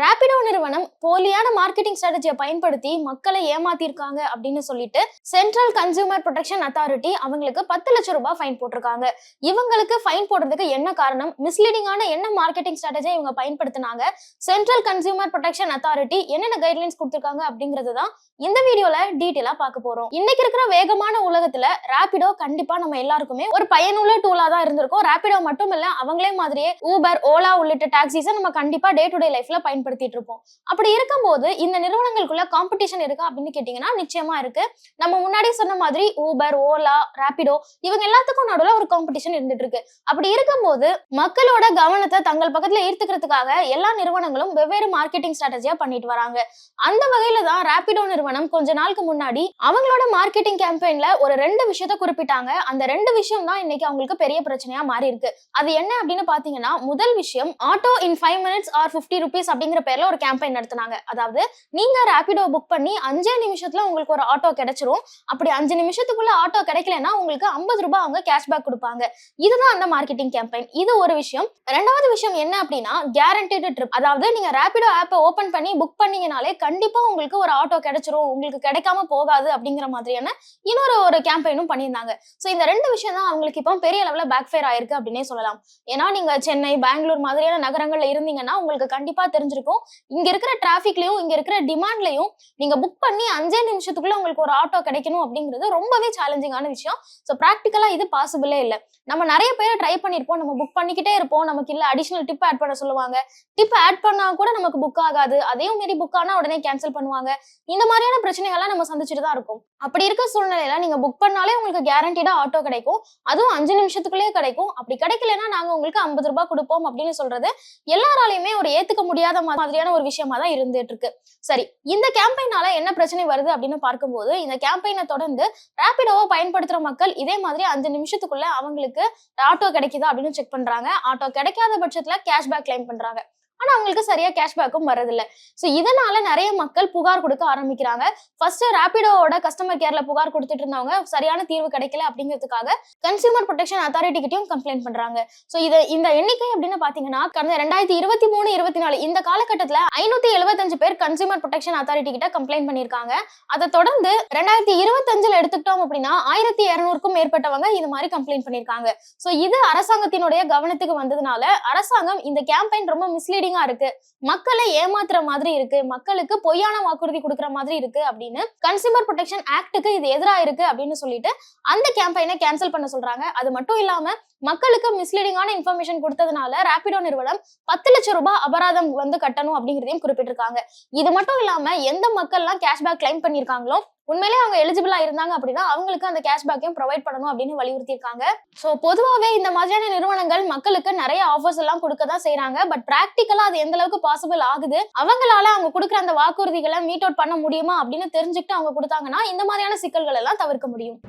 ரேபிடோ நிறுவனம் போலியான மார்க்கெட்டிங் ஸ்ட்ராட்டஜியை பயன்படுத்தி மக்களை ஏமாத்திருக்காங்க அப்படின்னு சொல்லிட்டு சென்ட்ரல் கன்சியூமர் ப்ரொடெக்ஷன் அத்தாரிட்டி அவங்களுக்கு பத்து லட்சம் ரூபாய் ஃபைன் போட்டிருக்காங்க. இவங்களுக்கு ஃபைன் போடுறதுக்கு என்ன காரணம்? மிஸ்லீடிங்கான என்ன மார்க்கெட்டிங் ஸ்ட்ராட்டஜியை இவங்க பயன்படுத்தினாங்க? சென்ட்ரல் கன்சியூமர் ப்ரொடெக்ஷன் அத்தாரிட்டி என்னென்ன கைட்லைன்ஸ் கொடுத்துருக்காங்க அப்படிங்கிறது தான் இந்த வீடியோல டீட்டெயிலா பார்க்க போறோம். இன்னைக்கு இருக்கிற வேகமான உலகத்துல ரேபிடோ கண்டிப்பா நம்ம எல்லாருக்குமே ஒரு பயனுள்ள டூலா தான் இருந்திருக்கும். ரேபிடோ மட்டும் இல்ல அவங்களே மாதிரியே ஊபர் ஓலா உள்ளிட்ட டாக்ஸிஸை நம்ம கண்டிப்பா டே டு டே லைஃப்ல பயன்படுத்திட்டு இருப்போம் அப்படி இருக்கும்போது இந்த நிறுவனங்களுக்குள்ள காம்படிஷன் இருக்கா அப்படின்னு கேட்டீங்கன்னா நிச்சயமா இருக்கு. நம்ம முன்னாடி சொன்ன மாதிரி ஊபர் ஓலா ரேபிடோ இவங்க எல்லாத்துக்கும் நடுவில் ஒரு காம்படிஷன் இருந்துட்டு இருக்கு அப்படி இருக்கும்போது மக்களோட கவனத்தை தங்கள் பக்கத்துல ஈர்த்துக்கிறதுக்காக எல்லா நிறுவனங்களும் வெவ்வேறு மார்க்கெட்டிங் ஸ்ட்ராட்டஜியா பண்ணிட்டு வராங்க. அந்த வகையில தான் ரேபிடோ நிறுவனம் கொஞ்ச நாளுக்கு முன்னாடி அவங்களோட மார்க்கெட்டிங் கேம்பெயின்ல ஒரு ரெண்டு விஷயத்த குறிப்பிட்டாங்க. அந்த ரெண்டு விஷயம் தான் இன்னைக்கு அவங்களுக்கு பெரிய பிரச்சனையா மாறி இருக்கு அது என்ன அப்படின்னு பாத்தீங்கன்னா முதல் விஷயம் auto in five minutes or fifty rupees அப்படிங்கிற பேர்ல ஒரு கேம்பெயின் நடத்தினாங்க. அதாவது நீங்க ரேபிடோ புக் பண்ணி அஞ்சே நிமிஷத்துல உங்களுக்கு ஒரு ஆட்டோ கிடைச்சிரும். அப்படி அஞ்சு நிமிஷத்துக்குள்ள ஆட்டோ கிடைக்கலன்னா உங்களுக்கு ஐம்பது ரூபாய் அவங்க கேஷ்பேக் கொடுப்பாங்க. இதுதான் அந்த மார்க்கெட்டிங் கேம்பெயின் இது ஒரு விஷயம். ரெண்டாவது விஷயம் என்ன அப்படின்னா கேரண்டட் ட்ரிப் அதாவது நீங்க ரேபிடோ ஆப்பை ஓபன் பண்ணி புக் பண்ணீங்கனாலே கண்டிப்பா உங்களுக்கு ஒரு ஆட்டோ கிடைச்சிரும். உங்களுக்கு கிடைக்காம போகாது அப்படிங்கிற மாதிரியான இன்னொரு ஒரு கேம்பெயினும் பண்ணியிருந்தாங்க. ஸோ இந்த ரெண்டு விஷயம் தான் அவங்களுக்கு இப்போ பெரிய லெவலில் பேக் ஃபேர் ஆயிருக்கு அப்படின்னே சொல்லலாம். ஏன்னா நீங்க சென்னை பெங்களூர் மாதிரியான நகரங்கள்ல இருந்தீங்கன்னா உங்களுக்கு கண்டிப்பா தெரிஞ்சிருக்கும் இங்க இருக்கிற டிராஃபிக்லயும் இங்க இருக்கிற டிமாண்ட்லயும் நீங்க புக் பண்ணி அஞ்சே நிமிஷத்துக்குள்ள உங்களுக்கு ஒரு ஆட்டோ கிடைக்கணும் அப்படிங்கிறது ரொம்பவே சேலஞ்சிங்கான விஷயம். ஸோ ப்ராக்டிக்கலா இது பாசிபிளே இல்லை. நம்ம நிறைய பேர் ட்ரை பண்ணிருப்போம். நம்ம புக் பண்ணிக்கிட்டே இருப்போம். நமக்கு இல்ல அடிஷனல் டிப் ஆட் பண்ண சொல்லுவாங்க. டிப் ஆட் பண்ணா கூட நமக்கு புக் ஆகாது. அதையும் மீறி புக் ஆனா உடனே கேன்சல் பண்ணுவாங்க. இந்த மாதிரியான பிரச்சனைகள்லாம் நம்ம சந்திச்சுட்டு தான் இருக்கும். அப்படி இருக்க சூழ்நிலையில நீங்க புக் பண்ணாலே உங்களுக்கு கேரண்டீடா ஆட்டோ கிடைக்கும். அதுவும் அஞ்சு நிமிஷத்துக்குள்ளேயே கிடைக்கும். அப்படி கிடைக்கலன்னா நாங்க உங்களுக்கு ஐம்பது ரூபாய் கொடுப்போம் அப்படின்னு சொல்றது எல்லாராலையுமே ஒரு ஏத்துக்க முடியாத மாதிரியான ஒரு விஷயமா தான் இருந்துட்டு இருக்கு சரி இந்த கேம்பெயினால என்ன பிரச்சனை வருது அப்படின்னு பார்க்கும்போது இந்த கேம்பெயினை தொடர்ந்து ரேபிடோவை பயன்படுத்துற மக்கள் இதே மாதிரி அஞ்சு நிமிஷத்துக்குள்ள அவங்களுக்கு ஆட்டோ கிடைக்குதா அப்படின்னு செக் பண்றாங்க. ஆட்டோ கிடைக்காத பட்சத்துல கேஷ்பேக் கிளைம் பண்றாங்க. ஆனா அவங்களுக்கு சரியா கேஷ்பேக்கும் வரதில்ல ஸோ இதனால நிறைய மக்கள் புகார் கொடுக்க ஆரம்பிக்கிறாங்க. ஃபர்ஸ்ட் ரேபிடோட கஸ்டமர் கேர்ல புகார் கொடுத்துட்டு இருந்தவங்க சரியான தீர்வு கிடைக்கல அப்படிங்கிறதுக்காக கன்சியூமர் ப்ரொடெக்ஷன் அத்தாரிட்டி கிட்டயும் கம்ப்ளைண்ட் பண்றாங்க. ஸோ இது இந்த எண்ணிக்கை அப்படின்னு பாத்தீங்கன்னா கடந்த ரெண்டாயிரத்தி இருபத்தி மூணு இருபத்தி நாலு இந்த காலகட்டத்துல ஐநூத்தி எழுபத்தஞ்சு பேர் கன்சியூமர் ப்ரொடெக்ஷன் அத்தாரிட்டி கிட்ட கம்ப்ளைண்ட் பண்ணிருக்காங்க அதை தொடர்ந்து ரெண்டாயிரத்தி இருபத்தஞ்சுல எடுத்துக்கிட்டோம் அப்படின்னா ஆயிரத்தி இருநூறுக்கும் மேற்பட்டவங்க இது மாதிரி கம்ப்ளைண்ட் பண்ணிருக்காங்க ஸோ இது அரசாங்கத்தினுடைய கவனத்துக்கு வந்ததுனால அரசாங்கம் இந்த கேம்பெயின் ரொம்ப மிஸ்லீடிங்கா இருக்கு. மக்களை ஏமாத்துற மாதிரி இருக்கு. மக்களுக்கு பொய்யான வாக்குறுதி கொடுக்குற மாதிரி இருக்கு அப்படின்னு கன்சியூமர் ப்ரொடெக்ஷன் ஆக்டுக்கு இது எதிராக இருக்கு அப்படின்னு சொல்லிட்டு அந்த கேம்பெயினை கேன்சல் பண்ண சொல்றாங்க. அது மட்டும் இல்லாம மக்களுக்கு மிஸ்லீடிங்கான இன்ஃபர்மேஷன் கொடுத்ததுனால ரேபிடோ நிறுவனம் பத்து லட்சம் ரூபாய் அபராதம் வந்து கட்டணும் அப்படிங்கிறதையும் குறிப்பிட்டிருக்காங்க. இது மட்டும் இல்லாம எந்த மக்கள்லாம் கேஷ்பேக் கிளைம் பண்ணியிருக்காங்களோ உண்மையிலே அவங்க எலிஜிபிளா இருந்தாங்க அப்படின்னா அவங்களுக்கு அந்த கேஷ்பேக்கையும் ப்ரொவைட் பண்ணணும் அப்படின்னு வலியுறுத்தியிருக்காங்க. ஸோ பொதுவாகவே இந்த மாதிரியான நிறுவனங்கள் மக்களுக்கு நிறைய ஆஃபர்ஸ் எல்லாம் கொடுக்க தான் செய்யறாங்க பட் ப்ராக்டிக்கலா அது எந்த அளவுக்கு பாசிபிள் ஆகுது? அவங்களால அவங்க கொடுக்குற அந்த வாக்குறுதிகளை மீட் அவுட் பண்ண முடியுமா அப்படின்னு தெரிஞ்சுக்கிட்டு அவங்க கொடுத்தாங்கன்னா இந்த மாதிரியான சிக்கல்கள் எல்லாம் தவிர்க்க முடியும்.